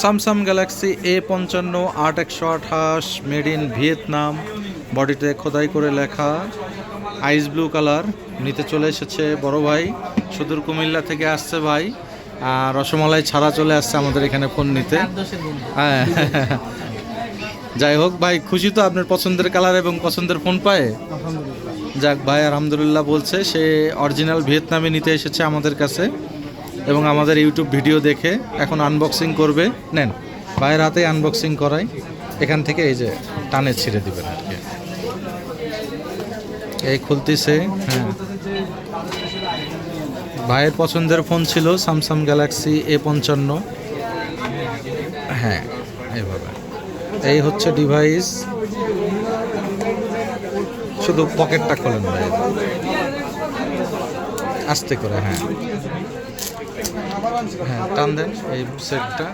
Samsung Galaxy A পঞ্চান্ন আট একশো আঠাশ মেড ইন ভিয়েতনাম বডিতে খোদাই করে লেখা আইস ব্লু কালার নিতে চলে এসেছে বড় ভাই সুদূর কুমিল্লা থেকে আসছে ভাই আর রসমালাই ছাড়া চলে আসছে আমাদের এখানে ফোন নিতে। হ্যাঁ। যাই হোক ভাই খুশি তো আপনার পছন্দের কালার এবং পছন্দের ফোন পায়? যাক ভাই আলহামদুলিল্লাহ বলছে সে অরিজিনাল ভিয়েতনামে নিতে এসেছে আমাদের কাছে। এবং আমাদের ইউটিউব ভিডিও দেখে এখন আনবক্সিং করবে। নেন ভাইয়ের হাতে আনবক্সিং করাই। এখান থেকে এই যে টানে ছিঁড়ে দিবেন আর কি। এই খুলতেছে হ্যাঁ। ভাইয়ের পছন্দের ফোন ছিল স্যামসাং গ্যালাক্সি এ পঞ্চান্ন। হ্যাঁ এইভাবে। এই হচ্ছে ডিভাইস শুধু পকেটটা খোলেন আস্তে করে হ্যাঁ। হ্যাঁ টান দেন এই সেটটা।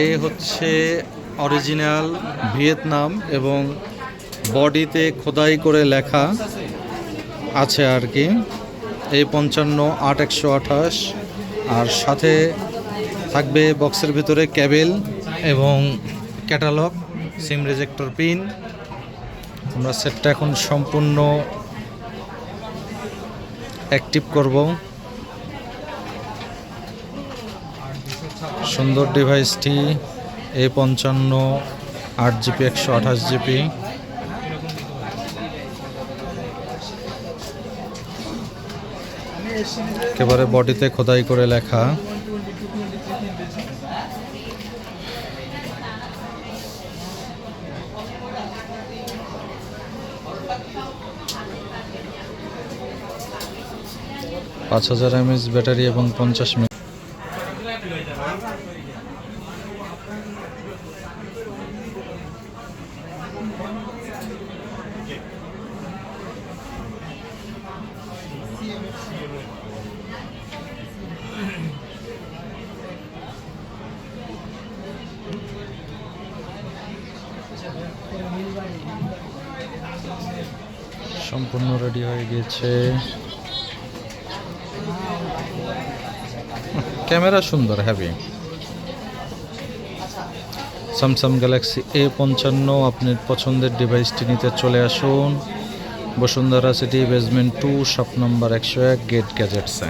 এই হচ্ছে অরিজিনাল ভিয়েতনাম এবং বডিতে খোদাই করে লেখা আছে আর কি। এই পঞ্চান্ন, আট, একশো আঠাশ। আর সাথে থাকবে বক্সের ভিতরে ক্যাবেল এবং ক্যাটালগ, সিম রেজেক্টর পিন। আমরা সেটটা এখন সম্পূর্ণ অ্যাক্টিভ করব। সুন্দর ডিভাইসটি এ পঞ্চান্ন, আট জিবি, একশো আঠাশ জিবি। একেবারে বডিতে খোদাই করে লেখা। পাঁচ হাজার এমএস ব্যাটারি এবং পঞ্চাশ সম্পূর্ণ রেডি হয়ে গিয়েছে ক্যামেরা সুন্দর হ্যাভি স্যামসাং গ্যালাক্সি এ পঞ্চান্ন আপনার পছন্দের ডিভাইসটি নিতে চলে আসুন। Bashundhara city basement two shop number একশো এক গেট গ্যাজেটসে